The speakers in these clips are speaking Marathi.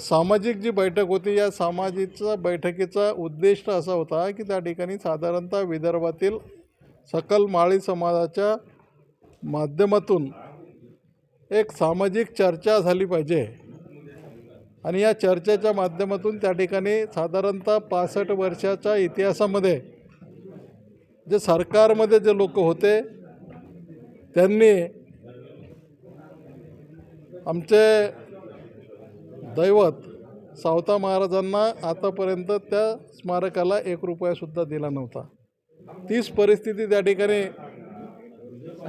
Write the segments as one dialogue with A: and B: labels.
A: सामाजिक जी बैठक होती या सामाजिकचा बैठकीचा उद्दिष्ट असा होता की त्या ठिकाणी साधारणतः विदर्भातील सकल माळी समाजाच्या माध्यमातून एक सामाजिक चर्चा झाली पाहिजे. आणि या चर्चेच्या माध्यमातून त्या ठिकाणी साधारणतः पासष्ट वर्षाच्या इतिहासामध्ये जे सरकारमध्ये जे लोक होते त्यांनी आमचे दैवत सावता महाराजांना आतापर्यंत त्या स्मारकाला एक रुपयासुद्धा दिला नव्हता. तीच परिस्थिती त्या ठिकाणी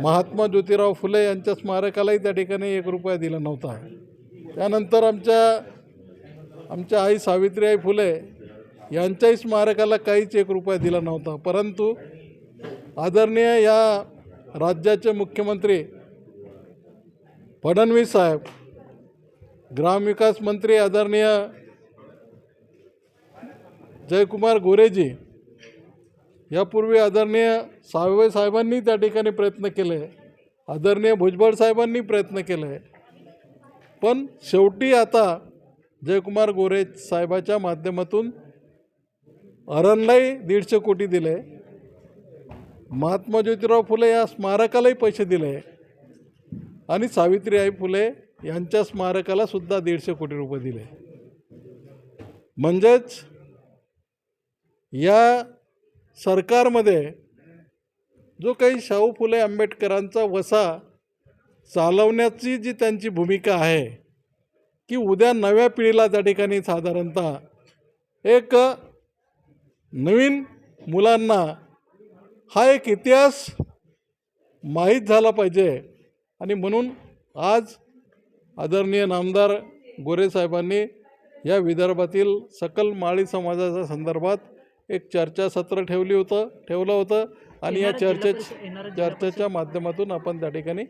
A: महात्मा ज्योतिराव फुले यांच्या स्मारकालाही त्या ठिकाणी एक रुपया दिला नव्हता. त्यानंतर आमच्या आमच्या आई सावित्रीबाई फुले यांच्याही स्मारकाला काहीच एक रुपया दिला नव्हता. परंतु आदरणीय या राज्याचे मुख्यमंत्री फडणवीस साहेब ग्रामविकास मंत्री आदरणीय जयकुमार गोरेजी यापूर्वी आदरणीय सावे साहेबांनी त्या ठिकाणी प्रयत्न केले आदरणीय भुजबळ साहेबांनी प्रयत्न केले. पण शेवटी आता जयकुमार गोरे साहेबाच्या माध्यमातून अरणलाही दीडशे कोटी दिले. महात्मा ज्योतिराव फुले या स्मारकालाही पैसे दिले. आणि सावित्रीबाई फुले यांच्या स्मारकाला सुद्धा दीडशे कोटी रुपये दिले. म्हणजेच या सरकारमध्ये जो काही शाहू फुले आंबेडकरांचा वसा चालवण्याची जी त्यांची भूमिका आहे की उद्या नव्या पिढीला त्या ठिकाणी साधारणतः एक नवीन मुलांना हा एक इतिहास माहीत झाला पाहिजे. आणि म्हणून आज आदरणीय नामदार गोरे साहेबांनी या विदर्भातील सकल माळी समाजाच्या संदर्भात एक चर्चासत्र ठेवली होतं ठेवलं होतं. आणि या चर्चे चर्चेच्या माध्यमातून आपण त्या ठिकाणी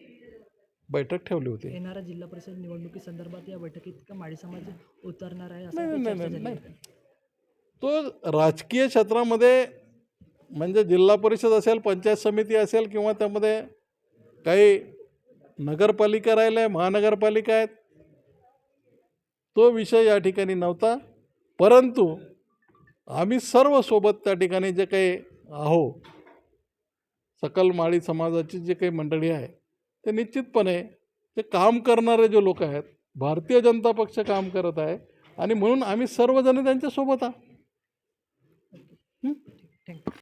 A: बैठक ठेवली होती.
B: येणाऱ्या जिल्हा परिषद निवडणुकीसंदर्भात या बैठकीत का माळी समाज उतरणार आहे
A: नाही नाही नाही. तो राजकीय क्षेत्रामध्ये म्हणजे जिल्हा परिषद असेल पंचायत समिती असेल किंवा त्यामध्ये काही नगरपालिका राहिल्या महानगरपालिका आहेत. तो विषय या ठिकाणी नव्हता. परंतु आम्ही सर्व सोबत त्या ठिकाणी जे काही आहो सकल माळी समाजाची जे काही मंडळी आहे ते निश्चितपणे ते काम करणारे जे लोक आहेत भारतीय जनता पक्ष काम करत आहे आणि म्हणून आम्ही सर्वजण त्यांच्यासोबत आहोत.
B: थँक्यू.